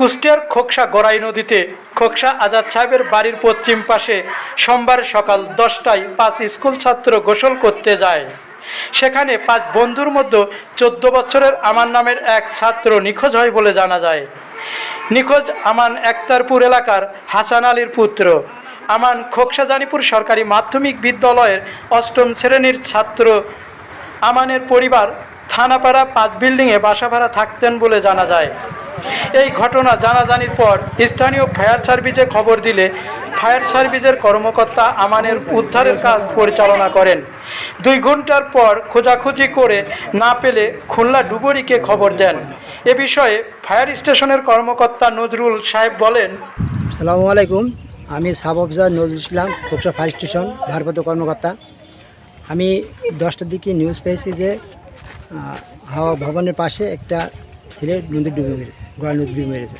কুষ্টিয়ার খোকসা গড়াই নদীতে খোকসা আজাদ সাহেবের বাড়ির পশ্চিম পাশে সোমবার সকাল দশটায় পাঁচ স্কুল ছাত্র গোসল করতে যায়। সেখানে পাঁচ বন্ধুর মধ্যে চোদ্দ বছরের আমান নামের এক ছাত্র নিখোঁজ হয় বলে জানা যায়। নিখোঁজ আমান একতারপুর এলাকার হাসান আলীর পুত্র। আমান খোকসা জানিপুর সরকারি মাধ্যমিক বিদ্যালয়ের অষ্টম শ্রেণির ছাত্র। আমানের পরিবার থানাপাড়া পাঁচ বিল্ডিংয়ে বাসা ভাড়া থাকতেন বলে জানা যায়। এই ঘটনা জানাজানির পর স্থানীয় ফায়ার সার্ভিসে খবর দিলে ফায়ার সার্ভিসের কর্মকর্তা আমানের উদ্ধারের কাজ পরিচালনা করেন। দুই ঘণ্টার পর খোঁজাখুঁজি করে না পেলে খুলনা ডুবুরিকে খবর দেন। এ বিষয়ে ফায়ার স্টেশনের কর্মকর্তা নজরুল সাহেব বলেন, সালামু আলাইকুম, আমি sub officer Nazrul Islam, Khoksa fire station, ভারপ্রাপ্ত কর্মকর্তা। আমি দশটার দিকে নিউজ পেয়েছি যে হাওয়া ভবনের পাশে একটা ছেলে নদী ডুবে মেরেছে গড়া নদী ডুবে মেরেছে।